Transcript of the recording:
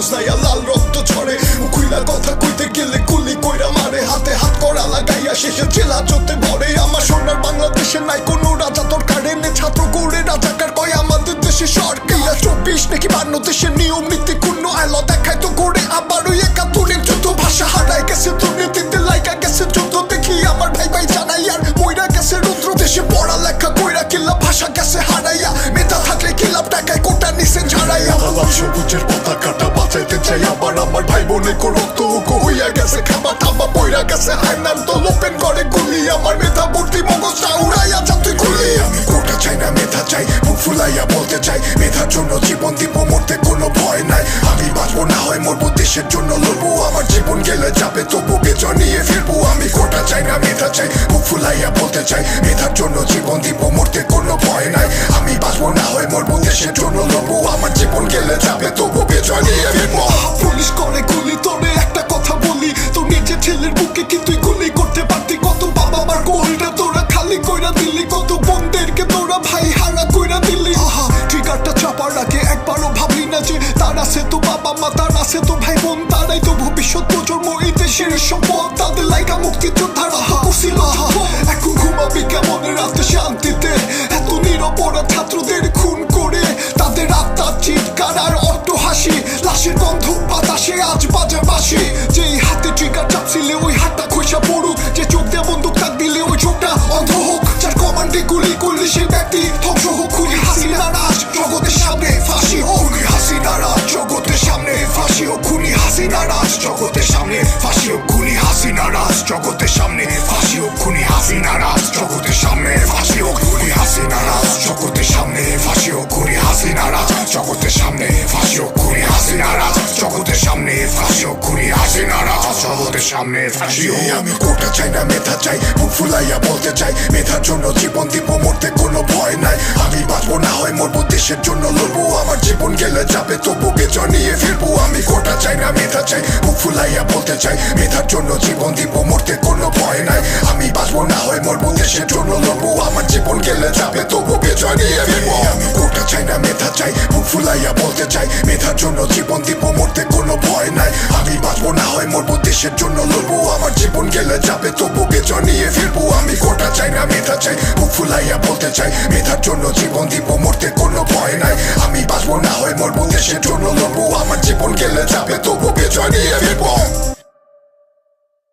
আর লাল রক্ত ঝরে। খুইলা কথা কইতে গেলে গুলি কইরা মারে। হাতে হাত করা লাগাইয়া শেষে জেলা চোতে ভরে। আমার সোনার বাংলাদেশে নাই কোন রাজা, তোর কারেনে ছাত্র করে রাজাকার। কয় আমাদের দেশে সরকার। চব্বিশ নাকি বান্ন দেশের নিয়ম, নীতি আবার আমার ভাই বোনে করো তো হইয়া গেছে খাবার থাবা পইরা গেছে, আয়নার তো ওপেন করে গুলি, আমার মেধা ভর্তি মগজটা উড়াইয়া যাতে গুলি। আমি কোটা চাই না মেধা চাই, মুখ ফুলাইয়া বলতে চাই, মেধার জন্য জীবন দিব, মরতে কোনো ভয় নাই। আমি বাঁচবো না হয় মরবো, দেশের জন্য লড়বো, আমার জীবন গেলে যাবে, তবু বেচর নিয়ে ফিরবো। আমি কোটা চাই না মেধা চাই, মুখ ফুলাইয়া বলতে চাই বাবা মা তার আছে তো ভাই বোন তারাই তো ভবিষ্যৎ প্রজন্ম, এই দেশের সম্পদ। তাদের লাইকা মুক্তিযোদ্ধার কুশিল এখন ঘুমাবি কেমন রাতে শান্তিতে? এত নিরপরাধ ছাত্রদের খুন করে তাদের আত্মার চিৎকার আর অট্ট হাসি। লাশের গন্ধ বাতাসে আজ বাজে বাসি যেই হাতে ট্রিগার চাপছিলে, ওই হাতটা খসা হাসিনা রাজ জগতের সামনে ফাঁসি খুনি হাসিনা রাজ জগতের সামনে ফাঁসি খুনি হাসিনা রাজ জগতের সামনে ফাঁসি খুনি হাসিনা রাজ জগতের সামনে ফাঁসি খুনি হাসিনা রাজ জগতের সামনে ফাঁসি খুনি হাসিনা রাজ জগতের সামনে ফাঁসি খুনি হাসিনা রাজ জগতের সামনে ফাঁসি আমি কোটা চাই না, মেধা চাই, মুখ ফুলাইয়া বলতে চাই, মেধার জন্য জীবন দিব, মরতে কোনো ভয় নাই। আমি বাঁচবো না হয় মরবো, দেশের জন্য লড়বো, আমার জীবন গেলে যাবে, তবু বেচর নিয়ে ফিরবো। চাই। মেধার জন্য জীবন দিব, মরতে কোনো ভয় নাই। আমি বাঁচবো না হয় মরবো দেশের জন্য লড়বো। আমার জীবন গেলে যাবে, তবু বেচর নিয়ে আমি কোটা চাই না মেধা চাই, মুখ ফুলাইয়া বলতে চাই। মেধার জন্য জীবন দিব, মরতে কোনো ভয় নাই। আমি বাঁচবো না হয় মরবো দেশের জন্য লড়বো। আমার জীবন গেলে যাবে, তবু বেচর নিয়ে ফিরবো। আমি কোটা চাই না মেধা চাই, মুখ ফুলাইয়া বলতে চাই। মেধার জন্য জীবন দিব, মরতে কোনো ভয় নাই। আমি বাঁচবো না হয় মরবো দেশের জন্য লড়বো। আমার জীবন গেলে যাবে, তবু বেচর নিয়ে